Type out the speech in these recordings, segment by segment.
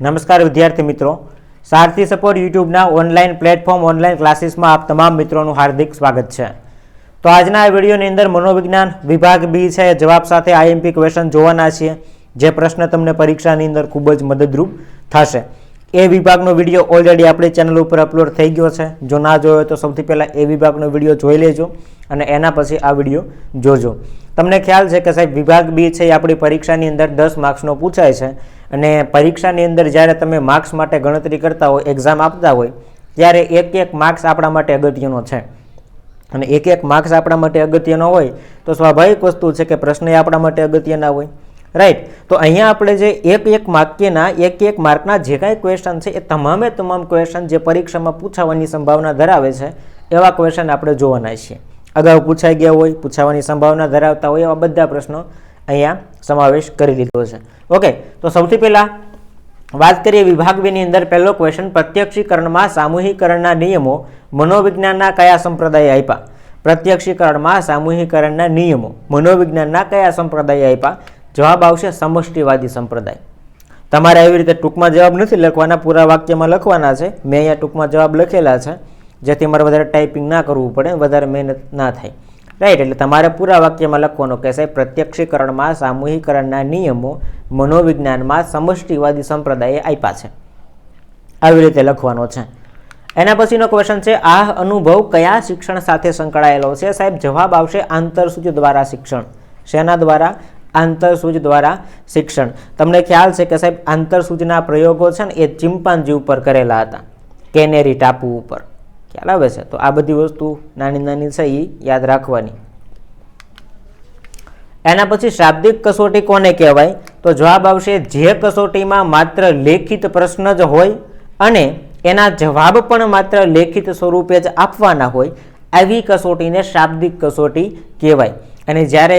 નમસ્કાર વિદ્યાર્થી મિત્રો. સારથી સપોર્ટ યુટ્યુબના ઓનલાઈન પ્લેટફોર્મ, ઓનલાઈન ક્લાસીસમાં આપ તમામ મિત્રોનું હાર્દિક સ્વાગત છે. તો આજના આ વિડીયોની અંદર મનોવિજ્ઞાન વિભાગ બી છે જવાબ સાથે આઈએમપી ક્વેશ્ચન જોવાના છીએ. જે પ્રશ્ન તમને પરીક્ષાની અંદર ખૂબ જ મદદરૂપ થશે. એ વિભાગનો વીડિયો ઓલરેડી આપણી ચેનલ ઉપર અપલોડ થઈ ગયો છે. જો ના જોયો તો સૌથી પહેલાં એ વિભાગનો વીડિયો જોઈ લેજો અને એના પછી આ વીડિયો જોજો. તમને ખ્યાલ છે કે સાહેબ, વિભાગ બી છે એ આપણી પરીક્ષાની અંદર દસ માર્ક્સનો પૂછાય છે અને પરીક્ષાની અંદર જ્યારે તમે માર્ક્સ માટે ગણતરી કરતા હોય એક્ઝામ આપતા હોય, ત્યારે એક એક માર્ક્સ આપણા માટે અગત્યનો છે. અને એક એક માર્ક્સ આપણા માટે અગત્યનો હોય, તો સ્વાભાવિક વસ્તુ છે કે પ્રશ્ન એ આપણા માટે અગત્યના હોય. રાઈટ તો અહીંયા આપણે જે એક એક વાક્યના, એક એક માર્કના જે કાંઈ ક્વેશ્ચન છે, એ તમામે તમામ ક્વેશ્ચન જે પરીક્ષામાં પૂછાવાની સંભાવના ધરાવે છે, એવા ક્વેશ્ચન આપણે જોવાના છીએ. અગાઉ પૂછાઈ ગયા હોય, પૂછાવાની સંભાવના ધરાવતા હોય એવા બધા પ્રશ્નો અહીંયા સમાવેશ કરી દીધો છે. ઓકે તો સૌથી પહેલાં વાત કરીએ વિભાગ બેની અંદર પહેલો ક્વેશ્ચન પ્રત્યક્ષીકરણમાં સામૂહિકરણના નિયમો મનોવિજ્ઞાનના કયા સંપ્રદાય આપ્યા? પ્રત્યક્ષીકરણમાં સામૂહિકરણના નિયમો મનોવિજ્ઞાનના કયા સંપ્રદાય આપ્યા? જવાબ આવશે સમષ્ટિવાદી સંપ્રદાય. તમારે એવી રીતે ટૂંકમાં જવાબ નથી લખવાના, પૂરા વાક્યમાં લખવાના છે. મેં અહીંયા ટૂંકમાં જવાબ લખેલા છે. જેથી મારે વધારે ટાઈપિંગ ના કરવું પડે, વધારે મહેનત ના થાય. રાઈટ એટલે તમારે પૂરા વાક્યમાં લખવાનું કે સાહેબ પ્રત્યક્ષીકરણમાં, સામૂહિકરણના નિયમો, મનોવિજ્ઞાનમાં સમષ્ટિવાદી સંપ્રદાયે આપ્યા છે. આવી રીતે લખવાનો છે. એના પછીનો ક્વેશ્ચન છે, આ અનુભવ કયા શિક્ષણ સાથે સંકળાયેલો છે? સાહેબ, જવાબ આવશે આંતરસૂચ દ્વારા શિક્ષણ. શેના દ્વારા? આંતરસૂચ દ્વારા શિક્ષણ. તમને ખ્યાલ છે કે સાહેબ આંતરસૂચના પ્રયોગો છે ને એ ચિમ્પાન્જી ઉપર કરેલા હતા. કેનેરી ટાપુ ઉપર. ખ્યાલ આવે છે. તો આ બધી વસ્તુ નાની નાની છે એ યાદ રાખવાની. એના પછી શાબ્દિક કસોટી કોને કહેવાય? તો જવાબ આવશે, જે કસોટીમાં માત્ર લેખિત પ્રશ્ન જ હોય અને એના જવાબ પણ માત્ર લેખિત સ્વરૂપે જ આપવાના હોય, આવી કસોટીને શાબ્દિક કસોટી કહેવાય. અને જ્યારે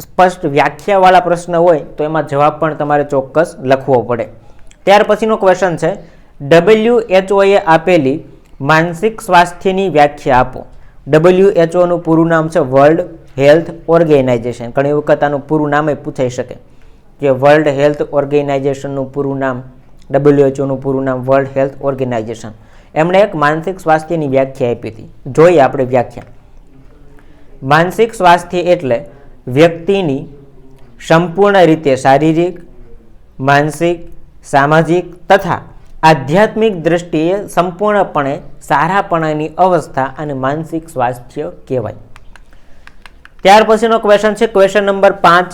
સ્પષ્ટ વ્યાખ્યાવાળા પ્રશ્ન હોય, તો એમાં જવાબ પણ તમારે ચોક્કસ લખવો પડે. ત્યાર પછીનો ક્વેશ્ચન છે ડબલ્યુ એચઓએ આપેલી માનસિક સ્વાસ્થ્યની વ્યાખ્યા આપો. ડબલ્યુ એચઓનું પૂરું નામ છે વર્લ્ડ હેલ્થ ઓર્ગેનાઇઝેશન ઘણી વખત આનું પૂરું નામ એ પૂછાઈ શકે. કે વર્લ્ડ હેલ્થ ઓર્ગેનાઇઝેશનનું પૂરું નામ ડબલ્યુએચઓનું પૂરું નામ વર્લ્ડ હેલ્થ ઓર્ગેનાઇઝેશન એમણે એક માનસિક સ્વાસ્થ્યની વ્યાખ્યા આપી હતી. જોઈએ આપણે વ્યાખ્યા. માનસિક સ્વાસ્થ્ય એટલે વ્યક્તિની સંપૂર્ણ રીતે શારીરિક, માનસિક, સામાજિક તથા આધ્યાત્મિક દ્રષ્ટિએ સંપૂર્ણપણે સારાપણાની અવસ્થા અને માનસિક સ્વાસ્થ્ય કહેવાય. ત્યાર પછીનો ક્વેશ્ચન છે ક્વેશ્ચન નંબર પાંચ.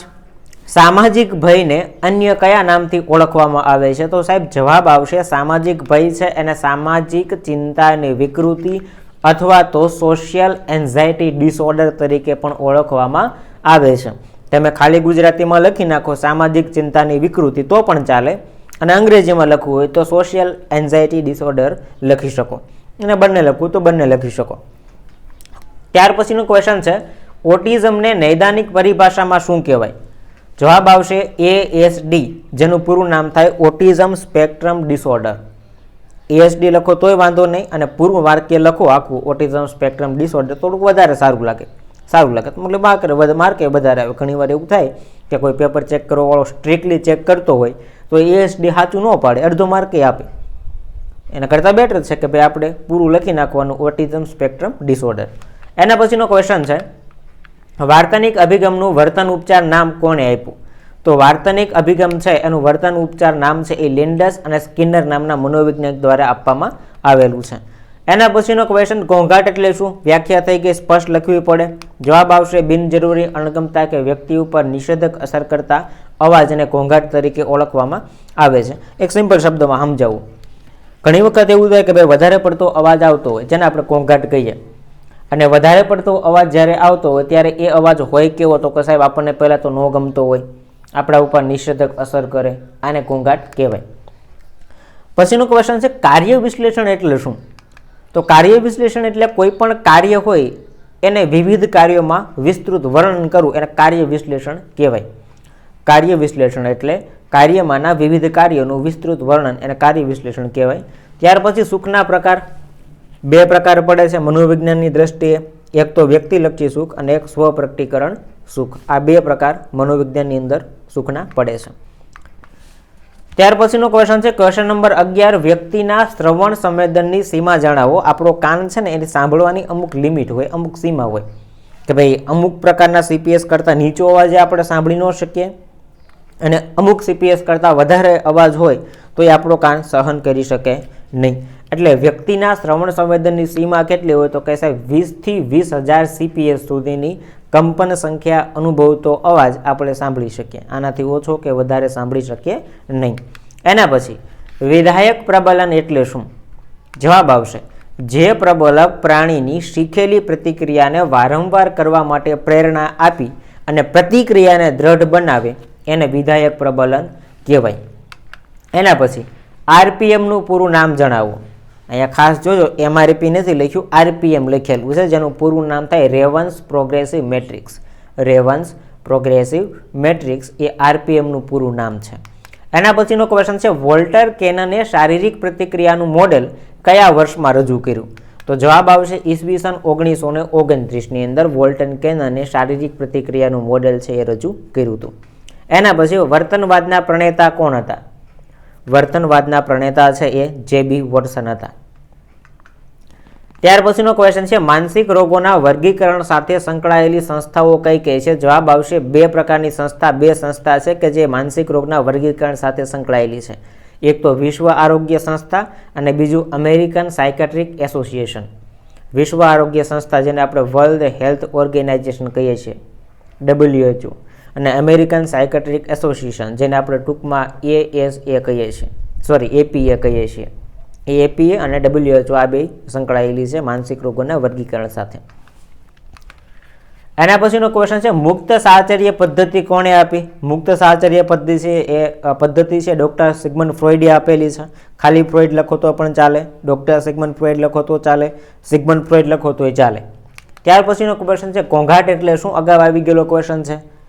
સામાજિક ભયને અન્ય કયા નામથી ઓળખવામાં આવે છે? તો સાહેબ, જવાબ આવશે, સામાજિક ભય છે એને સામાજિક ચિંતાની વિકૃતિ અથવા તો સોશિયલ એન્ઝાયટી ડિસઓર્ડર તરીકે પણ ઓળખવામાં આવે છે. તમે ખાલી ગુજરાતીમાં લખી નાખો, સામાજિક ચિંતાની વિકૃતિ તો પણ ચાલે. અને અંગ્રેજીમાં લખવું હોય તો સોશિયલ એન્ઝાયટી ડિસઓર્ડર લખી શકો. અને બંને લખવું તો બંને લખી શકો. ત્યાર પછીનું ક્વેશ્ચન છે ઓટિઝમને નૈદાનિક પરિભાષામાં શું કહેવાય? જવાબ આવશે એ એસ ડી જેનું પૂરું નામ થાય ઓટિઝમ સ્પેક્ટ્રમ ડિસઓર્ડર એએસડી લખો તોય વાંધો નહીં, અને પૂર્વ વાક્ય લખો આખું ઓટિઝમ સ્પેક્ટ્રમ ડિસઓર્ડર થોડુંક વધારે સારું લાગે. સારું લાગે. મતલબ માર્ક માર્કે વધારે આવે. ઘણીવાર એવું થાય કે કોઈ પેપર ચેક કરવાવાળો સ્ટ્રિક્ટલી ચેક કરતો હોય તો એએસડી સાચું ન પાડે, અડધો માર્કે આપે. એના કરતાં બેટર છે કે ભાઈ આપણે પૂરું લખી નાખવાનું ઓટિઝમ સ્પેક્ટ્રમ ડિસઓર્ડર એના પછીનો ક્વેશ્ચન છે, વાર્તનિક અભિગમનું વર્તન ઉપચાર નામ કોણે આપ્યું? તો વાર્તનિક અભિગમ છે, એનું વર્તન ઉપચાર નામ છે એ લિન્ડસ અને સ્કિનર નામના મનોવૈજ્ઞાનિક દ્વારા આપવામાં આવેલું છે. એના પછીનો ક્વેશ્ચન ઘોંઘાટ એટલે શું? વ્યાખ્યા થઈ ગઈ, સ્પષ્ટ લખવી પડે. જવાબ આવશે, બિનજરૂરી, અણગમતા કે વ્યક્તિ ઉપર નિષેધક અસર કરતા અવાજને ઘોંઘાટ તરીકે ઓળખવામાં આવે છે. એક સિમ્પલ શબ્દમાં સમજાવું. ઘણી વખત એવું થાય કે ભાઈ વધારે પડતો અવાજ આવતો હોય, જેને આપણે ઘોંઘાટ કહીએ. અને વધારે પડતો અવાજ જ્યારે આવતો હોય, ત્યારે એ અવાજ હોય કેવો તો કે સાહેબ આપણને પહેલાં તો ન ગમતો હોય. આપણા ઉપર નિષેધક અસર કરે, આને ઘોંઘાટ કહેવાય. પછીનું ક્વેશ્ચન છે, કાર્ય વિશ્લેષણ એટલે શું? તો કાર્ય વિશ્લેષણ એટલે કોઈ પણ કાર્ય હોય, એને વિવિધ કાર્યોમાં વિસ્તૃત વર્ણન કરવું, એને કાર્ય વિશ્લેષણ કહેવાય. કાર્ય વિશ્લેષણ એટલે કાર્યમાંના વિવિધ કાર્યોનું વિસ્તૃત વર્ણન એને કાર્ય વિશ્લેષણ કહેવાય. ત્યાર પછી સુખના પ્રકાર. બે પ્રકાર પડે છે, મનોવિજ્ઞાનની દ્રષ્ટિએ. એક તો વ્યક્તિલક્ષી સુખ અને એક સ્વપ્રકટીકરણ સુખ. આ બે પ્રકાર મનોવિજ્ઞાનની અંદર સુખના પડે છે. ત્યાર પછીનો ક્વેશ્ચન છે ક્વેશ્ચન નંબર અગિયાર, વ્યક્તિના શ્રવણ સંવેદનની સીમા જણાવો આપણો કાન છે ને એની સાંભળવાની અમુક લિમિટ હોય, અમુક સીમા હોય. કે ભાઈ અમુક પ્રકારના સીપીએસ કરતાં નીચો અવાજે આપણે સાંભળી ન શકીએ. અને અમુક સીપીએસ કરતાં વધારે અવાજ હોય, તો એ આપણો કાન સહન કરી શકે નહીં. એટલે વ્યક્તિના શ્રવણ સંવેદનની સીમા કેટલી હોય તો કહે છે વીસથી વીસ હજાર સીપીએસ સુધીની કંપન સંખ્યા અનુભવતો અવાજ આપણે સાંભળી શકીએ. આનાથી ઓછો કે વધારે સાંભળી શકીએ નહીં. એના પછી, વિધાયક પ્રબલન એટલે શું? જવાબ આવશે, જે પ્રબલક પ્રાણીની શીખેલી પ્રતિક્રિયાને વારંવાર કરવા માટે પ્રેરણા આપી અને પ્રતિક્રિયાને દ્રઢ બનાવે એને વિધાયક પ્રબલન કહેવાય. એના પછી આરપીએમનું પૂરું નામ જણાવો. અહીંયા ખાસ જોજો, એમઆરપી નથી લખ્યું, આરપીએમ લખેલું છે, જેનું પૂરું નામ થાય Raven's progressive matrix. Raven's progressive matrix એ આરપીએમનું પૂરું નામ છે. એના પછીનો ક્વેશ્ચન છે, વોલ્ટર કેનને શારીરિક પ્રતિક્રિયાનું મોડેલ કયા વર્ષમાં રજૂ કર્યું? તો જવાબ આવશે ઈસવીસન ઓગણીસો ને ઓગણત્રીસની અંદર વોલ્ટન કેનને શારીરિક પ્રતિક્રિયાનું મોડેલ છે એ રજૂ કર્યું હતું. એના પછી વર્તનવાદના પ્રણેતા કોણ હતા? વર્તનવાદના પ્રણેતા છે એ જે બી વોટસન હતા. ત્યાર પછીનો ક્વેશ્ચન છે, માનસિક રોગોના વર્ગીકરણ સાથે સંકળાયેલી સંસ્થાઓ કઈ કઈ છે? જવાબ આવશે, બે પ્રકારની સંસ્થા, બે સંસ્થા છે કે જે માનસિક રોગના વર્ગીકરણ સાથે સંકળાયેલી છે. એક તો વિશ્વ આરોગ્ય સંસ્થા અને બીજું અમેરિકન સાયકેટ્રિક એસોસિએશન. વિશ્વ આરોગ્ય સંસ્થા જેને આપણે વર્લ્ડ હેલ્થ ઓર્ગેનાઇઝેશન કહીએ છીએ ડબલ્યુએચઓ અને અમેરિકન સાયકેટ્રિક એસોસિએશન જેને આપણે ટૂંકમાં એ એસ એ કહીએ છીએ. સોરી એપીએ કહીએ છીએ. એ એપીએ અને ડબલ્યુએચઓ આ બે સંકળાયેલી છે માનસિક રોગોના વર્ગીકરણ સાથે. એના પછીનો ક્વેશ્ચન છે, મુક્ત સાહચર્ય પદ્ધતિ કોણે આપી? મુક્ત સાહચર્ય પદ્ધતિ છે એ પદ્ધતિ છે ડૉક્ટર સિગમન ફ્રોઈડે આપેલી છે. ખાલી ફ્રોઈડ લખો તો પણ ચાલે. ડૉક્ટર સિગમન ફ્રોઈડ લખો તો ચાલે. સિગમન ફ્રોઈડ લખો તોય ચાલે. ત્યાર પછીનો ક્વેશ્ચન છે, ઘોંઘાટ એટલે શું? અગાઉ આવી ગયેલો ક્વેશ્ચન છે.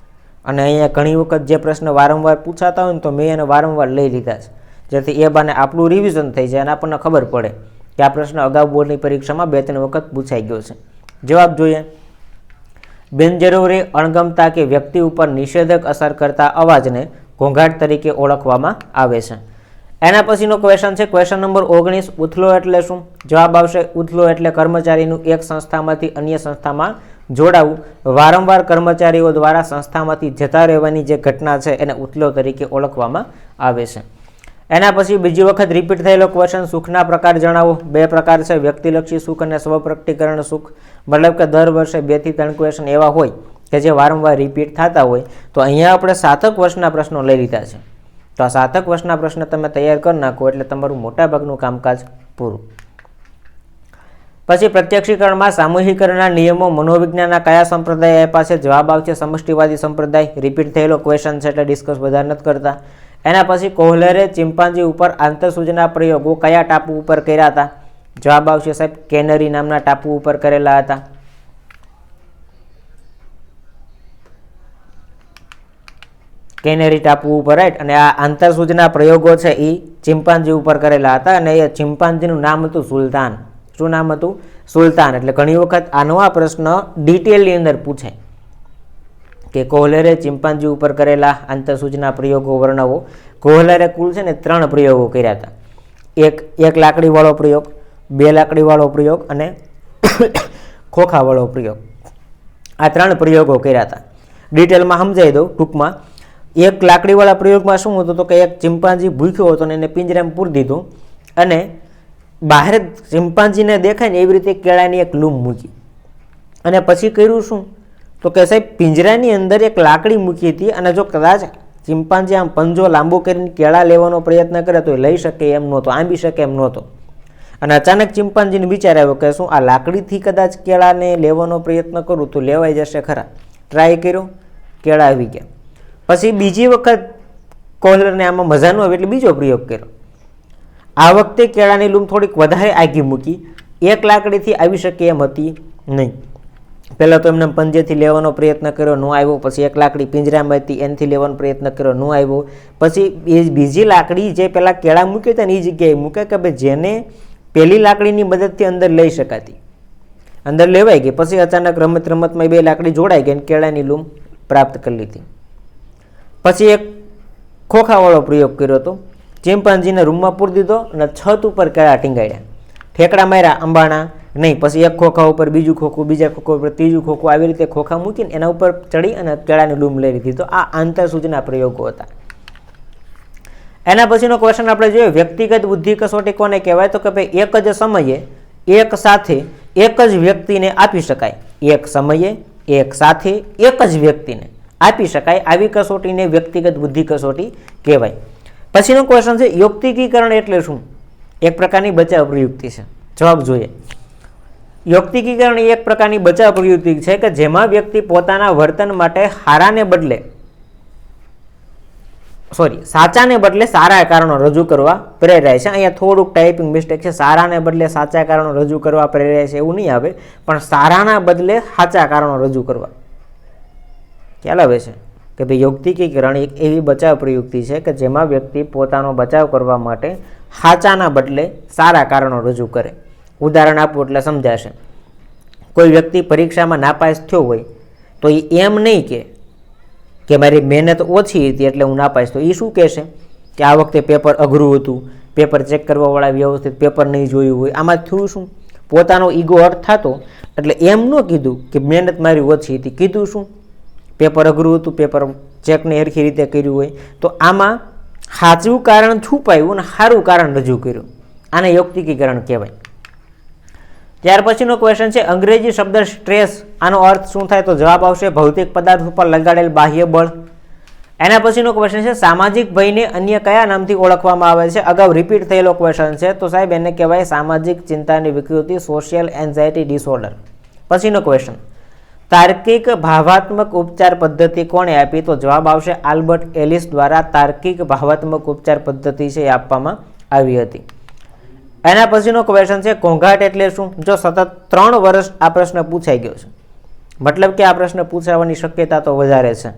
અને અહીંયા ઘણી વખત જે પ્રશ્ન વારંવાર પૂછાતા હોય ને તો મેં એને વારંવાર લઈ લીધા છે. જેથી એ બાને આપણું રિવિઝન થઈ જાય અને આપણને ખબર પડે કે આ પ્રશ્ન અગાઉ બોર્ડની પરીક્ષામાં બે ત્રણ વખત પૂછાઈ ગયો છે. જવાબ જોઈએ. બિનજરૂરી, અણગમતા કે વ્યક્તિ ઉપર નિષેધક અસર કરતા અવાજને ઘોંઘાટ તરીકે ઓળખવામાં આવે છે. એના પછીનો ક્વેશ્ચન છે ક્વેશ્ચન નંબર ઓગણીસ, ઉથલો એટલે શું? જવાબ આવશે, ઉથલો એટલે કર્મચારીનું એક સંસ્થામાંથી અન્ય સંસ્થામાં જોડાવું. વારંવાર કર્મચારીઓ દ્વારા સંસ્થામાંથી જતા રહેવાની જે ઘટના છે, એને ઉથલો તરીકે ઓળખવામાં આવે છે. એના પછી બીજી વખત રિપીટ થયેલો ક્વેશ્ચન સુખના પ્રકાર જણાવો. બે પ્રકાર છે, વ્યક્તિલક્ષી સુખ અને સ્વપ્રકટીકરણ સુખ. મતલબ કે દર વર્ષે બેથી ત્રણ ક્વેશ્ચન એવા હોય કે જે વારંવાર રિપીટ થતા હોય. તો અહીંયા આપણે સાતક વર્ષના પ્રશ્નો લઈ લીધા છે. તો આ સાતક વર્ષના પ્રશ્ન તમે તૈયાર કરી નાખો એટલે તમારું મોટાભાગનું કામકાજ પૂરું. પછી પ્રત્યક્ષીકરણમાં સામૂહિકરણના નિયમો, મનોવિજ્ઞાનના કયા સંપ્રદાય આપ્યા છે જવાબ આવશે, સમષ્ટિવાદી સંપ્રદાય રિપીટ થયેલો ક્વેશ્ચન છે એટલે ડિસ્કસ વધારે નથી કરતા. એના પછી કોહલરે ચિમ્પાન્જી ઉપર આંતરસૂચના પ્રયોગો કયા ટાપુ ઉપર કર્યા હતા? જવાબ આવશે સાહેબ, કેનરી નામના ટાપુ ઉપર કરેલા હતા. કેનેરી ટાપુ ઉપર રાઈટ અને આ આંતરસૂચના પ્રયોગો છે એ ચિમ્પાન્જી ઉપર કરેલા હતા અને એ ચિમ્પાન્જીનું નામ હતું સુલતાન. શું નામ હતું? સુલતાન. એટલે ઘણી વખત આનો આ પ્રશ્ન ડિટેલની અંદર પૂછાય કે કોહલરે ચિંપાંજી ઉપર કરેલા આંતરસૂચના પ્રયોગો વર્ણવો. કોહલરે કુલ છે ને ત્રણ પ્રયોગો કર્યા હતા. એક એક લાકડીવાળો પ્રયોગ, બે લાકડીવાળો પ્રયોગ અને ખોખાવાળો પ્રયોગ. આ ત્રણ પ્રયોગો કર્યા હતા. ડિટેલમાં સમજાવી દઉં ટૂંકમાં. એક લાકડીવાળા પ્રયોગમાં શું હતું તો કે એક ચિંપાંજી ભૂખ્યો હતો અને એને પિંજરામાં પૂરી દીધું અને બહાર ચિમ્પાન્જીને દેખાય ને એવી રીતે કેળાની એક લૂમ મૂકી. અને પછી કર્યું શું? તો કે સાહેબ, પિંજરાની અંદર એક લાકડી મૂકી હતી અને જો કદાચ ચિમ્પાન્જી આમ પંજો લાંબો કરીને કેળા લેવાનો પ્રયત્ન કરે તો એ લઈ શકે એમ નહોતો, આંબી શકે એમ નહોતો. અને અચાનક ચિમ્પાન્જીને વિચાર આવ્યો કે શું આ લાકડીથી કદાચ કેળાને લેવાનો પ્રયત્ન કરું તો લેવાઈ જશે ખરા. ટ્રાય કર્યો, કેળા આવી ગયા. પછી બીજી વખત કોહલરને આમાં મજા ન આવે એટલે બીજો પ્રયોગ કર્યો. આ વખતે કેળાની લૂમ થોડીક વધારે આગી મૂકી. એક લાકડીથી આવી શકે એમ હતી નહીં. પહેલાં તો એમને પંજેથી લેવાનો પ્રયત્ન કર્યો, ન આવ્યો. પછી એક લાકડી પિંજરામાં હતી, એનથી લેવાનો પ્રયત્ન કર્યો, ન આવ્યો. પછી એ બીજી લાકડી જે પહેલાં કેળા મૂકી હતા ને, એ જગ્યાએ મૂકે કે ભાઈ જેને પહેલી લાકડીની મદદથી અંદર લઈ શકાતી. અંદર લેવાઈ ગઈ. પછી અચાનક રમત રમતમાં બે લાકડી જોડાઈ ગઈ અને કેળાની લૂમ પ્રાપ્ત કરી લીધી. પછી એક ખોખાવાળો પ્રયોગ કર્યો હતો. ચિમ્પાન્જીને રૂમમાં પૂરી દીધો અને છત ઉપર કેળા ટીંગાડ્યા. ઠેકડા માર્યા, અંબાણા નહીં, પછી એક ખોખા ઉપર બીજું ખોખું, બીજા ખોખા ઉપર ત્રીજું ખોખું, આવી રીતે ખોખા મૂકીને એના ઉપર ચડી અને કેળાની લૂમ લઈ લીધી. તો આ આંતરસૂચના પ્રયોગો હતા. એના પછીનો ક્વેશ્ચન આપણે જોઈએ, વ્યક્તિગત બુદ્ધિ કસોટી કોને કહેવાય? તો કે ભાઈ, એક જ સમયે એક સાથે એક જ વ્યક્તિને આપી શકાય. એક સમયે એક સાથે એક જ વ્યક્તિને આપી શકાય. આવી કસોટીને વ્યક્તિગત બુદ્ધિ કસોટી કહેવાય. પછીનો ક્વેશ્ચન છે, યોક્તિકીકરણ એટલે શું? એક પ્રકારની બચાવ પ્રયુક્તિ છે. જવાબ જોઈએ. યોક્તિકીકરણ એ એક પ્રકારની બચાવ પ્રયુક્તિ છે કે જેમાં વ્યક્તિ પોતાના વર્તન માટે હારાને બદલે સોરી સાચાને બદલે સારા કારણો રજૂ કરવા પ્રેરાય છે. અહીંયા થોડુંક ટાઈપિંગ મિસ્ટેક છે. સારાને બદલે સાચા કારણો રજૂ કરવા પ્રેરાય છે એવું નહીં આવે. પણ સારાના બદલે સાચા કારણો રજૂ કરવા. ખ્યાલ આવે છે? કે ભાઈ યોક્તિકીકરણ એક એવી બચાવ પ્રયુક્તિ છે કે જેમાં વ્યક્તિ પોતાનો બચાવ કરવા માટે સાચાના બદલે સારા કારણો રજૂ કરે. ઉદાહરણ આપવું એટલે સમજાશે. કોઈ વ્યક્તિ પરીક્ષામાં નાપાસ થયો હોય, તો એ એમ નહીં કે કે મારી મહેનત ઓછી હતી એટલે હું નાપાસ તો એ શું કહેશે? કે આ વખતે પેપર અઘરું હતું, પેપર ચેક કરવાવાળા વ્યવસ્થિત પેપર નહીં જોયું હોય. આમાં થયું શું? પોતાનો ઈગો અર્થ થતો, એટલે એમ ન કીધું કે મહેનત મારી ઓછી હતી. કીધું શું? પેપર અઘરું હતું, પેપર ચેકને હરખી રીતે કર્યું હોય. તો આમાં સાચું કારણ છુપાયું અને સારું કારણ રજૂ કર્યું. આને યોક્તિકીકરણ કહેવાય. ત્યાર પછીનો ક્વેશ્ચન છે, અંગ્રેજી શબ્દ સ્ટ્રેસ. આનો અર્થ શું થાય? તો જવાબ આવશે, ભૌતિક પદાર્થ ઉપર લગાડેલ બાહ્ય બળ. એના પછીનો ક્વેશ્ચન છે, સામાજિક ભયને અન્ય કયા નામથી ઓળખવામાં આવે છે? અગાઉ રિપીટ થયેલો ક્વેશ્ચન છે. તો સાહેબ, એને કહેવાય સામાજિક ચિંતાની વિકૃતિ સોશિયલ એન્ઝાયટી ડિસઓર્ડર પછીનો ક્વેશ્ચન તાર્કિક ભાવાત્મક ઉપચાર પદ્ધતિ કોણે આપી? તો જવાબ આવશે આલ્બર્ટ એલિસ દ્વારા તાર્કિક ભાવાત્મક ઉપચાર પદ્ધતિ છે એ આપવામાં આવી હતી. એના પછીનો ક્વેશ્ચન છે, ઘોંઘાટ એટલે શું? જો સતત ત્રણ વર્ષ આ પ્રશ્ન પૂછાઈ ગયો છે. મતલબ કે આ પ્રશ્ન પૂછાવાની શક્યતા તો વધારે છે.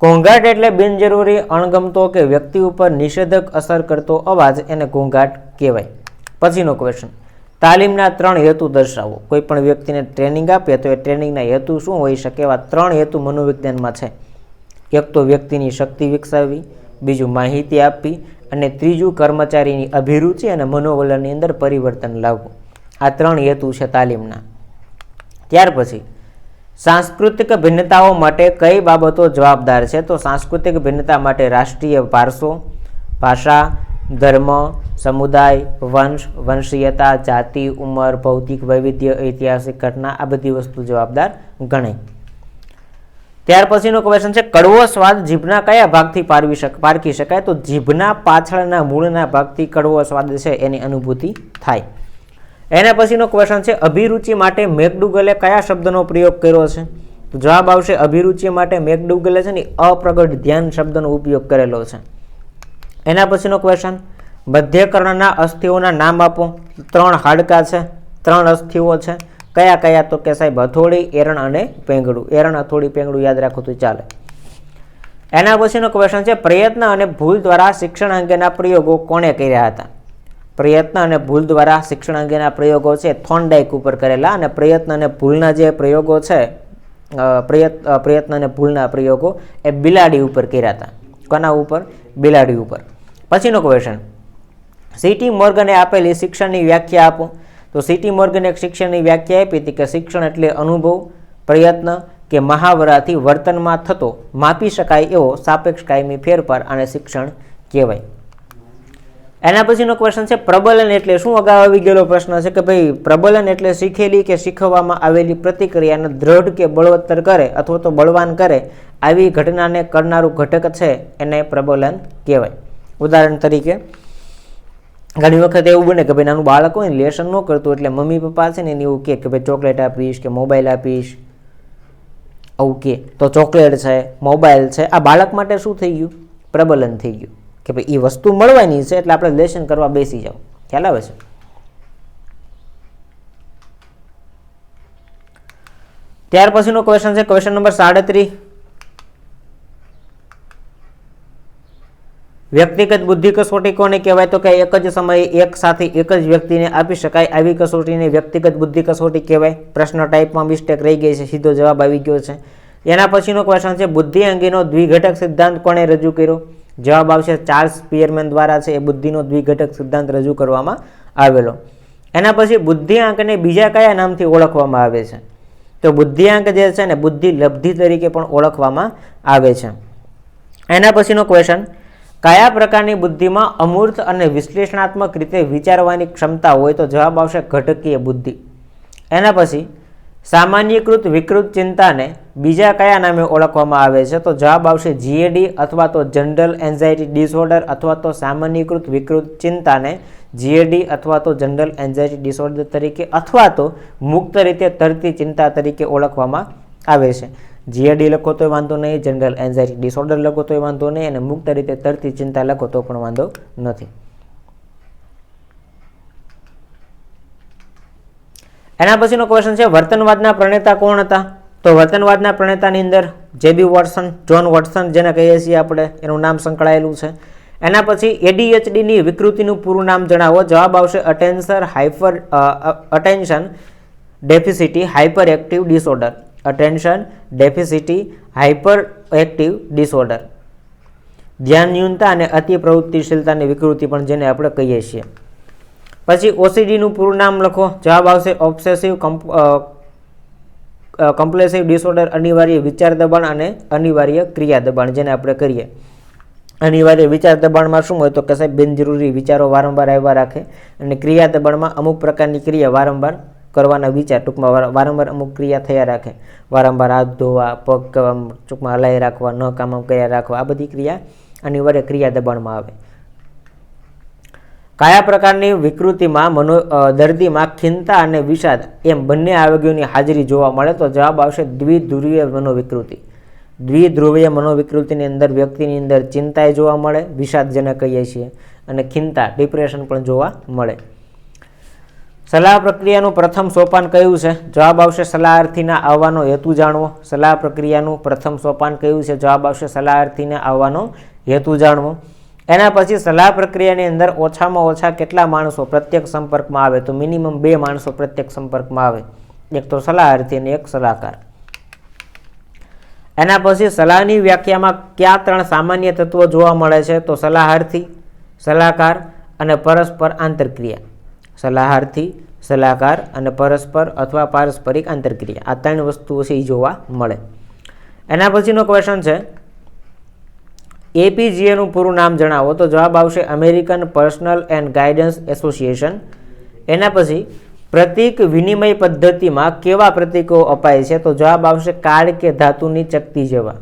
ઘોંઘાટ એટલે બિનજરૂરી, અણગમતો કે વ્યક્તિ ઉપર નિષેધક અસર કરતો અવાજ એને ઘોંઘાટ કહેવાય. પછીનો ક્વેશ્ચન તાલીમના ત્રણ હેતુ દર્શાવો. કોઈ પણ વ્યક્તિને ટ્રેનિંગ આપે તો એ ટ્રેનિંગના હેતુ શું હોઈ શકે એવા ત્રણ હેતુ મનોવિજ્ઞાનમાં છે. એક તો વ્યક્તિની શક્તિ વિકસાવવી, બીજું માહિતી આપવી અને ત્રીજું કર્મચારીની અભિરુચિ અને મનોવલણની અંદર પરિવર્તન લાવવું. આ ત્રણ હેતુ છે તાલીમના. ત્યાર પછી, સાંસ્કૃતિક ભિન્નતાઓ માટે કઈ બાબતો જવાબદાર છે? તો સાંસ્કૃતિક ભિન્નતા માટે રાષ્ટ્રીય વારસો, ભાષા ધર્મ, સમુદાય, વંશ, વંશીયતા, જાતિ, ઉંમર, ભૌતિક, વૈવિધ્ય, ઐતિહાસિક ઘટના, આ બધી વસ્તુ જવાબદાર ગણાય. ત્યાર પછીનો ક્વેશ્ચન છે, કડવો સ્વાદ જીભના કયા ભાગથી પારવી શક, પારખી શકાય? તો જીભના પાછળના મૂળના ભાગથી કડવો સ્વાદ છે, એની અનુભૂતિ થાય. એના પછીનો ક્વેશ્ચન છે, અભિરુચિ માટે મેકડુગલે કયા શબ્દનો પ્રયોગ કર્યો છે? તો જવાબ આવશે, અભિરુચિ માટે મેકડુગલે છે ને, અપ્રગટ ધ્યાન શબ્દનો ઉપયોગ કરેલો છે. એના પછીનો ક્વેશ્ચન મધ્યકર્ણના અસ્થિઓના નામ આપો. ત્રણ હાડકા છે, ત્રણ અસ્થિઓ છે. કયા કયા? તો કે સાહેબ, હથોડી, એરણ અને પેંગડું. એરણ, હથોડી, પેંગડું યાદ રાખો તો ચાલે. એના પછીનો ક્વેશ્ચન છે, પ્રયત્ન અને ભૂલ દ્વારા શિક્ષણ અંગેના પ્રયોગો કોણે કર્યા હતા? પ્રયત્ન અને ભૂલ દ્વારા શિક્ષણ અંગેના પ્રયોગો છે થોન્ડાઇક ઉપર કરેલા અને પ્રયત્ન અને ભૂલના જે પ્રયોગો છે પ્રયત્ન પ્રયત્ન અને ભૂલના પ્રયોગો એ બિલાડી ઉપર કર્યા હતા. કોના ઉપર? બિલાડી ઉપર. પછીનો ક્વેશ્ચન સીટી મોર્ગને આપેલી શિક્ષણની વ્યાખ્યા આપો. તો સીટી મોર્ગને એક શિક્ષણની વ્યાખ્યા આપી હતી કે શિક્ષણ એટલે અનુભવ, પ્રયત્ન કે મહાવરાથી વર્તનમાં થતો, માપી શકાય એવો સાપેક્ષ કાયમી ફેરફાર અને શિક્ષણ કહેવાય. એના પછીનો ક્વેશ્ચન છે, પ્રબલન એટલે શું? અગાઉ આવી ગયેલો પ્રશ્ન છે કે ભાઈ, પ્રબલન એટલે શીખેલી કે શીખવવામાં આવેલી પ્રતિક્રિયાને દ્રઢ કે બળવત્તર કરે અથવા તો બળવાન કરે, આવી ઘટનાને કરનારું ઘટક છે એને પ્રબલન કહેવાય. ઉદાહરણ તરીકે, ઘણી વખત એવું બને કે ભાઈ નાનું બાળક હોય ને લેસન ન કરતું એટલે મમ્મી પપ્પા છે ને એને એવું કે ભાઈ ચોકલેટ આપીશ કે મોબાઈલ આપીશ, આવું કે તો ચોકલેટ છે, મોબાઈલ છે, આ બાળક માટે શું થઈ ગયું? પ્રબલન થઈ ગયું કે ભાઈ એ વસ્તુ મળવાની છે એટલે આપણે લેસન કરવા બેસી જાઓ. ખ્યાલ આવે છે? ત્યાર પછીનો ક્વેશ્ચન છે ક્વેશ્ચન નંબર સાડત્રીસ. વ્યક્તિગત બુદ્ધિ કસોટી કોને કહેવાય? તો કે એક જ સમયે એક સાથે એક જ વ્યક્તિને આપી શકાય આવી કસોટીને વ્યક્તિગત બુદ્ધિ કસોટી કહેવાય. પ્રશ્ન ટાઈપમાં મિસ્ટેક રહી ગઈ છે, સીધો જવાબ આવી ગયો છે. એના પછીનો ક્વેશ્ચન છે, બુદ્ધિ અંગેનો દ્વિઘટક સિદ્ધાંત કોણે રજૂ કર્યો? જવાબ આવશે ચાર્લ્સ પિયરમેન દ્વારા છે, એ બુદ્ધિનો દ્વિઘટક સિદ્ધાંત રજૂ કરવામાં આવેલો. એના પછી બુદ્ધિઆંકને બીજા કયા નામથી ઓળખવામાં આવે છે? તો બુદ્ધિઆંક જે છે ને, બુદ્ધિ લબ્ધિ તરીકે પણ ઓળખવામાં આવે છે. એના પછીનો ક્વેશ્ચન કયા પ્રકારની બુદ્ધિમાં અમૂર્ત અને વિશ્લેષણાત્મક રીતે વિચારવાની ક્ષમતા હોય તો જવાબ આવશે ઘટકીય બુદ્ધિ. એના પછી, સામાન્યકૃત વિકૃત ચિંતાને બીજા કયા નામે ઓળખવામાં આવે છે? તો જવાબ આવશે જીએડી અથવા તો જનરલ એન્ઝાયટી ડિસઓર્ડર અથવા તો સામાન્યકૃત વિકૃત ચિંતાને જીએડી અથવા તો જનરલ એન્ઝાયટી ડિસઓર્ડર તરીકે અથવા તો મુક્ત રીતે તરતી ચિંતા તરીકે ઓળખવામાં આવે છે. જીએડી લખો તોય વાંધો નહીં જનરલ એન્ઝાયટી ડિસઓર્ડર લખો તોય વાંધો નહીં અને મુક્ત રીતે તરતી ચિંતા લખો તો પણ વાંધો નથી. એના પછીનો ક્વેશ્ચન છે, વર્તનવાદના પ્રણેતા કોણ હતા? તો વર્તનવાદના પ્રણેતાની અંદર જેબી વોટસન જોન વોટસન જેને કહીએ છીએ આપણે, એનું નામ સંકળાયેલું છે. એના પછી એડીએચડીની વિકૃતિનું પૂરું નામ જણાવો. જવાબ આવશે અટેન્સર hyper attention deficit hyper active disorder attention deficit hyper active disorder ધ્યાન ન્યૂનતા અને અતિ પ્રવૃત્તિશીલતાની વિકૃતિ પણ જેને આપણે કહીએ છીએ. પછી ઓસીડીનું પૂરું નામ લખો. જવાબ આવશે ઓબ્સેસિવ કમ્પ્લેસિવ ડિસઓર્ડર અનિવાર્ય વિચાર દબાણ અને અનિવાર્ય ક્રિયા દબાણ જેને આપણે કરીએ અનિવાર્ય વિચાર દબાણમાં શું હોય તો કે સાહેબ બિનજરૂરી વિચારો વારંવાર આવ્યા રાખે અને ક્રિયા દબાણમાં અમુક પ્રકારની ક્રિયા વારંવાર કરવાના વિચાર ટૂંકમાં વારંવાર અમુક ક્રિયા થયા રાખે. વારંવાર હાથ ધોવા, પગ ટૂંકમાં હલાઈ રાખવા, ન કામ કર્યા રાખવા, આ બધી ક્રિયા અનિવાર્ય ક્રિયા દબાણમાં આવે. કયા પ્રકારની વિકૃતિમાં મનો દર્દીમાં ખિન્નતા અને વિષાદ એમ બંને આરોગ્યોની હાજરી જોવા મળે તો જવાબ આવશે દ્વિધ્રુવીય મનોવિકૃતિ. દ્વિધ્રુવીય મનોવિકૃતિની અંદર વ્યક્તિની અંદર ચિંતાએ જોવા મળે વિષાદ જેને કહીએ છીએ, અને ખિન્નતા ડિપ્રેશન પણ જોવા મળે. સલાહ પ્રક્રિયાનું પ્રથમ સોપાન કયું છે? જવાબ આવશે સલાહાર્થીના આવવાનો હેતુ જાણવો. સલાહ પ્રક્રિયાનું પ્રથમ સોપાન કયું છે? જવાબ આવશે સલાહાર્થીને આવવાનો હેતુ જાણવો. એના પછી સલાહ પ્રક્રિયાની અંદર ઓછામાં ઓછા કેટલા માણસો પ્રત્યેક સંપર્કમાં આવે? તો મિનિમમ બે માણસો પ્રત્યેક સંપર્કમાં આવે. એક તો સલાહાર્થી અને એક સલાહકાર. એના પછી સલાહની વ્યાખ્યામાં કયા ત્રણ સામાન્ય તત્વો જોવા મળે છે? તો સલાહાર્થી સલાહકાર અને પરસ્પર આંતરક્રિયા. સલાહાર્થી સલાહકાર અને પરસ્પર અથવા પારસ્પરિક આંતરક્રિયા. આ ત્રણ વસ્તુઓ છે એ જોવા મળે. એના પછીનો ક્વેશ્ચન છે એપીજીએનું પૂરું નામ જણાવો. તો જવાબ આવશે American personal and guidance association એના પછી, પ્રતિક વિનિમય પદ્ધતિમાં કેવા પ્રતિકો અપાય છે? તો જવાબ આવશે કાળ કે ધાતુની ચકતી જેવા.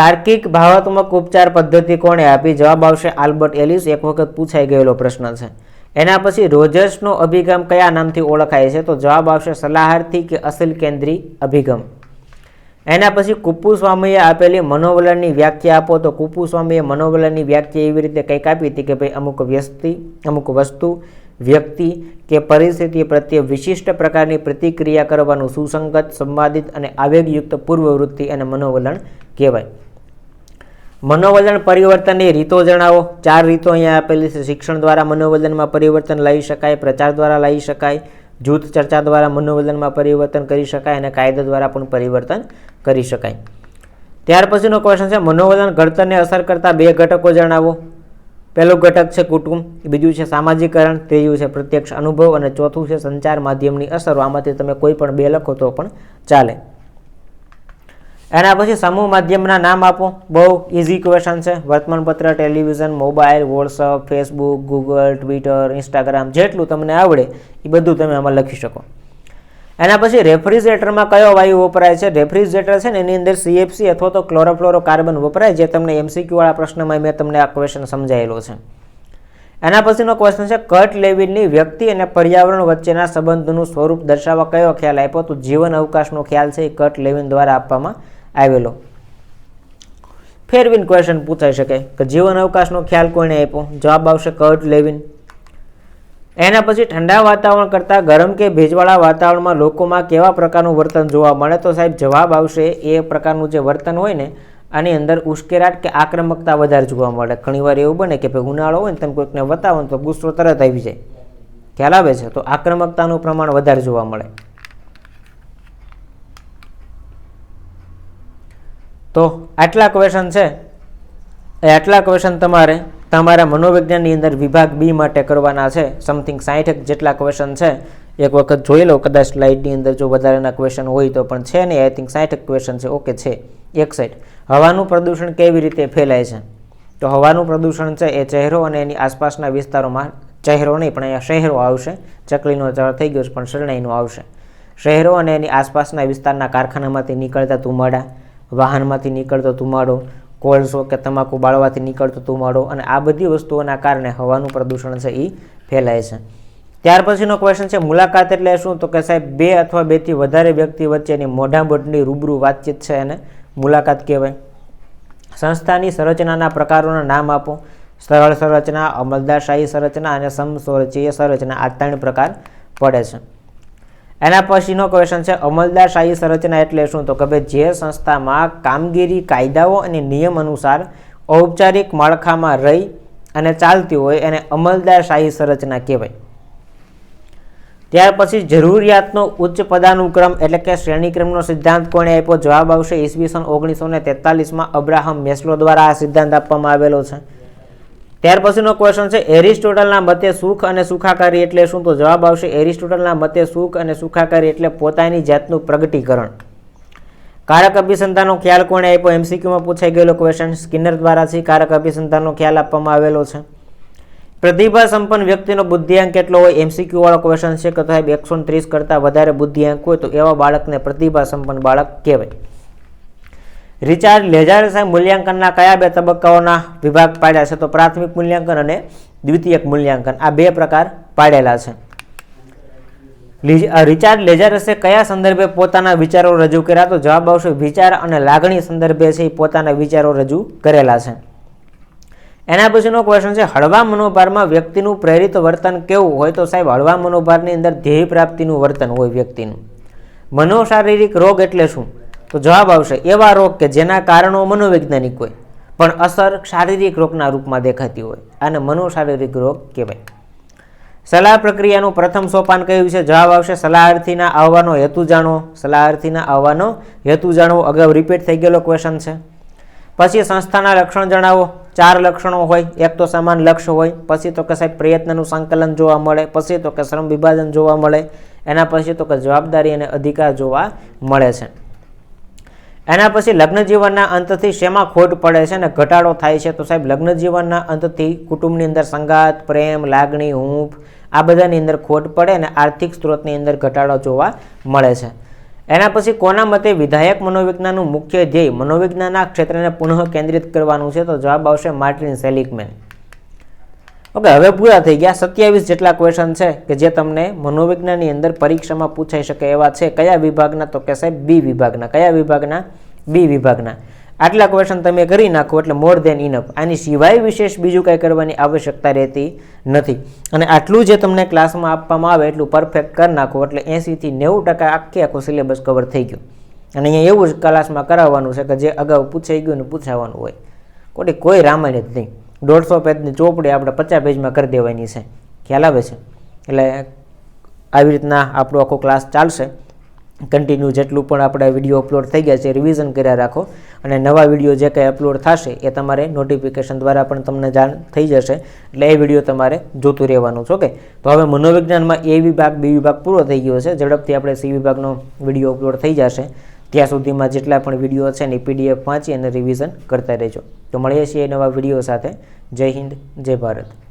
તાર્કિક ભાવાત્મક ઉપચાર પદ્ધતિ કોણે આપી? જવાબ આવશે આલ્બર્ટ એલિસ. એક વખત પૂછાઈ ગયેલો પ્રશ્ન છે. એના પછી રોજર્સનો અભિગમ કયા નામથી ઓળખાય છે? તો જવાબ આવશે સલાહાર્થી કે અસિલ કેન્દ્રી અભિગમ. એના પછી કુપ્પુસ્વામીએ આપેલી મનોવલણની વ્યાખ્યા આપો. તો કુપુસ્વામીએ મનોવલણની વ્યાખ્યા એવી રીતે કંઈક આપી હતી કે ભાઈ અમુક વ્યક્તિ, અમુક વસ્તુ, વ્યક્તિ કે પરિસ્થિતિ પ્રત્યે વિશિષ્ટ પ્રકારની પ્રતિક્રિયા કરવાનું સુસંગત, સંવાદિત અને આવેગયુક્ત પૂર્વવૃત્તિ અને મનોવલણ કહેવાય. મનોવલણ પરિવર્તનની રીતો જણાવો. ચાર રીતો અહીંયા આપેલી છે. શિક્ષણ દ્વારા મનોવલણમાં પરિવર્તન લાવી શકાય, પ્રચાર દ્વારા લાવી શકાય, જૂથ ચર્ચા દ્વારા મનોવલણમાં પરિવર્તન કરી શકાય અને કાયદા દ્વારા પણ પરિવર્તન કરી શકાય. ત્યાર પછીનો ક્વેશ્ચન છે, મનોવલણ ઘડતરને અસર કરતા બે ઘટકો જણાવો. પહેલું ઘટક છે કુટુંબ, બીજું છે સામાજિકરણ, ત્રીજું છે પ્રત્યક્ષ અનુભવ અને ચોથું છે સંચાર માધ્યમની અસરો. આમાંથી તમે કોઈ પણ બે લખો તો પણ ચાલે. એના પછી સમૂહ માધ્યમના નામ આપો. બહુ ઇઝી ક્વેશ્ચન છે. વર્તમાનપત્ર television mobile WhatsApp Facebook Google Twitter Instagram જેટલું તમને આવડે, એ બધું તમે આમાં લખી શકો. એના પછી રેફ્રિજરેટરમાં કયો વાયુ વપરાય છે? રેફ્રિજરેટર છે ને, એની અંદર સીએફસી અથવા તો ક્લોરોફ્લોરો કાર્બન વપરાય, જે તમને એમસીક્યુવાળા પ્રશ્નમાં મેં તમને આ ક્વેશ્ચન સમજાયેલો છે. એના પછીનો ક્વેશ્ચન છે કટ લેવિનની વ્યક્તિ અને પર્યાવરણ વચ્ચેના સંબંધનું સ્વરૂપ દર્શાવવા કયો ખ્યાલ આપ્યો? તો જીવન અવકાશનો ખ્યાલ છે, એ કટ લેવિન દ્વારા આપવામાં આવેલો. ફેરવીન ક્વેશ્ચન પૂછાઈ શકે કે જીવન અવકાશનો ખ્યાલ કોઈને આપ્યો? જવાબ આવશે કર્ટ લેવિન. એના પછી ઠંડા વાતાવરણ કરતાં ગરમ કે ભેજવાળા વાતાવરણમાં લોકોમાં કેવા પ્રકારનું વર્તન જોવા મળે તો સાહેબ જવાબ આવશે એ પ્રકારનું જે વર્તન હોય ને, આની અંદર ઉશ્કેરાટ કે આક્રમકતા વધારે જોવા મળે. ઘણીવાર એવું બને કે ભાઈ ઉનાળો હોય ને તમે કોઈકને બતાવો તો ગુસ્સો તરત આવી જાય. ખ્યાલ આવે છે? તો આક્રમકતાનું પ્રમાણ વધારે જોવા મળે. તો આટલા ક્વેશ્ચન છે. એ આટલા ક્વેશ્ચન તમારે તમારા મનોવિજ્ઞાનની અંદર વિભાગ બી માટે કરવાના છે. સમથિંગ સાઠ જેટલા ક્વેશ્ચન છે. એક વખત જોઈ લો, કદાચ સ્લાઇડની અંદર જો વધારાના ક્વેશ્ચન હોય તો પણ છે ને આઈ થિંક સાઠ ક્વેશ્ચન છે. ઓકે છે. એક સાઈડ હવાનું પ્રદૂષણ કેવી રીતે ફેલાય છે? તો હવાનું પ્રદૂષણ છે એ ચહેરો અને એની આસપાસના વિસ્તારોમાં, ચહેરો નહીં, પણ અહીંયા શહેરો આવશે. ચકલીનો ચહેરો થઈ ગયો છે, પણ શરણાઈનો આવશે. શહેરો અને એની આસપાસના વિસ્તારના કારખાનામાંથી નીકળતા ધુમાડા વાહનમાંથી નીકળતો ધુમાડો કોલસો કે તમાકુ બાળવાથી નીકળતો ધુમાડો અને આ બધી વસ્તુઓના કારણે હવાનું પ્રદૂષણ છે એ ફેલાય છે. ત્યાર પછીનો ક્વેશ્ચન છે, મુલાકાત એટલે શું? તો કે સાહેબ, બે અથવા બેથી વધારે વ્યક્તિ વચ્ચેની મોઢામોઢની રૂબરૂ વાતચીત છે એને મુલાકાત કહેવાય. સંસ્થાની સંરચનાના પ્રકારોના નામ આપો. સરળ સંરચના, અમલદારશાહી સંરચના અને સમસોરચીય સંરચના આ ત્રણ પ્રકાર પડે છે. એના પછીનો ક્વેશ્ચન છે અમલદારશાહી સંરચના એટલે શું? તો કે ભાઈ, જે સંસ્થામાં કામગીરી, કાયદાઓ અને નિયમ અનુસાર ઔપચારિક માળખામાં રહી અને ચાલતી હોય, એને અમલદારશાહી સંરચના કહેવાય. ત્યાર પછી જરૂરિયાતનો ઉચ્ચ પદાનુક્રમ એટલે કે શ્રેણીક્રમનો સિદ્ધાંત કોણે આપ્યો? જવાબ આવશે ઈસવીસન ઓગણીસો ને અબ્રાહમ મેસ્લો દ્વારા આ સિદ્ધાંત આપવામાં આવેલો છે. ત્યાર પછીનો ક્વેશ્ચન છે, એરિસ્ટોટલના મતે સુખ અને સુખાકારી એટલે શું? તો જવાબ આવશે, એરિસ્ટોટલના મતે સુખ અને સુખાકારી એટલે પોતાની જાતનું પ્રગટીકરણ. કારક અભિસંધાનનો ખ્યાલ કોણે આપ્યો? એમસીક્યુમાં પૂછાઈ ગયેલો ક્વેશ્ચન સ્કિનર દ્વારા છે કારક અભિસંધાનનો ખ્યાલ આપવામાં આવેલો છે. પ્રતિભા સંપન્ન વ્યક્તિનો બુદ્ધિઆંક કેટલો હોય? એમસીક્યુ વાળો ક્વેશ્ચન છે કે સાહેબ એકસો ત્રીસ કરતાં વધારે બુદ્ધિઆંક હોય તો એવા બાળકને પ્રતિભા સંપન્ન બાળક કહેવાય. રિચાર્ડ લેજાર મૂલ્યાંકનના કયા બે તબક્કાઓના વિભાગ પાડ્યા છે? તો પ્રાથમિક મૂલ્યાંકન અને દ્વિતીયક મૂલ્યાંકન. આ બે પ્રકાર પાડેલા છે. રિચાર્ડ લેજારસે કયા સંદર્ભે પોતાના વિચારો રજૂ કર્યા? તો જવાબ આવશે, વિચાર અને લાગણી સંદર્ભે છે એ પોતાના વિચારો રજૂ કરેલા છે. એના પછીનો ક્વેશ્ચન છે, હળવા મનોભારમાં વ્યક્તિનું પ્રેરિત વર્તન કેવું હોય? તો સાહેબ, હળવા મનોભારની અંદર ધ્યેય પ્રાપ્તિનું વર્તન હોય વ્યક્તિનું. મનોશારીરિક રોગ એટલે શું? તો જવાબ આવશે, એવા રોગ કે જેના કારણો મનોવૈજ્ઞાનિક હોય, પણ અસર શારીરિક રોગના રૂપમાં દેખાતી હોય આને મનોશારીરિક રોગ કહેવાય. સલાહ પ્રક્રિયાનું પ્રથમ સોપાન કયું છે? જવાબ આવશે સલાહાર્થીના આવવાનો હેતુ જાણો. સલાહાર્થીના આવવાનો હેતુ જાણવો અગાઉ રિપીટ થઈ ગયેલો ક્વેશ્ચન છે. પછી સંસ્થાના લક્ષણ જણાવો. ચાર લક્ષણો હોય. એક તો સમાન લક્ષ્ય હોય. પછી તો કે સાહેબ પ્રયત્નનું સંકલન જોવા મળે. પછી તો કે શ્રમ વિભાજન જોવા મળે. એના પછી તો કે જવાબદારી અને અધિકાર જોવા મળે છે. એના પછી લગ્ન જીવનના અંતથી શેમાં ખોટ પડે છે અને ઘટાડો થાય છે, તો સાહેબ લગ્ન જીવનના અંતથી કુટુંબની અંદર સંગાત, પ્રેમ, લાગણી હૂંફ આ બધાની અંદર ખોટ પડે અને આર્થિક સ્ત્રોતની અંદર ઘટાડો જોવા મળે છે. એના પછી કોના મતે વિધાયક મનોવિજ્ઞાનનું મુખ્ય ધ્યેય મનોવિજ્ઞાનના ક્ષેત્રને પુનઃ કેન્દ્રિત કરવાનું છે, તો જવાબ આવશે માર્ટિન સેલિકમેન ઓકે, હવે પૂરા થઈ ગયા. સત્યાવીસ જેટલા ક્વેશ્ચન છે કે જે તમને મનોવિજ્ઞાનની અંદર પરીક્ષામાં પૂછાઈ શકે એવા છે કયા વિભાગના? તો કે સાહેબ, બી વિભાગના. કયા વિભાગના? બી વિભાગના. આટલા ક્વેશ્ચન તમે કરી નાખો એટલે મોર દેન ઇનફ આની સિવાય વિશેષ બીજું કાંઈ કરવાની આવશ્યકતા રહેતી નથી. અને આટલું જે તમને ક્લાસમાં આપવામાં આવે એટલું પરફેક્ટ કરી નાખો એટલે એંસીથી નેવું ટકા આખી આખું સિલેબસ કવર થઈ ગયું. અને અહીંયા એવું જ ક્લાસમાં કરાવવાનું છે કે જે અગાઉ પૂછાઈ ગયું ને પૂછાવાનું હોય. કોટી કોઈ રામાયણ જ નહીં. દોઢસો પેજની ચોપડી આપણે પચાસ પેજમાં કરી દેવાની છે. ખ્યાલ આવે છે? એટલે આવી રીતના આપણો આખો ક્લાસ ચાલશે. કન્ટિન્યુ જેટલું પણ આપણે વીડિયો અપલોડ થઈ ગયા છે રિવિઝન કર્યા રાખો. અને નવા વીડિયો જે કંઈ અપલોડ થશે, એ તમારે નોટિફિકેશન દ્વારા પણ તમને જાણ થઈ જશે. એટલે એ વીડિયો તમારે જોતું રહેવાનું છે ઓકે તો હવે મનોવિજ્ઞાનમાં એ વિભાગ, બી વિભાગ પૂરો થઈ ગયો છે. ઝડપથી આપણે સી વિભાગનો વીડિયો અપલોડ થઈ જશે. ત્યાં સુધીમાં જેટલા પણ વીડિયો છે એની પીડીએફ વાંચી અને રિવિઝન કરતા રહેજો. તો મળીએ છીએ નવા વીડિયો સાથે. જય હિન્દ, જય ભારત.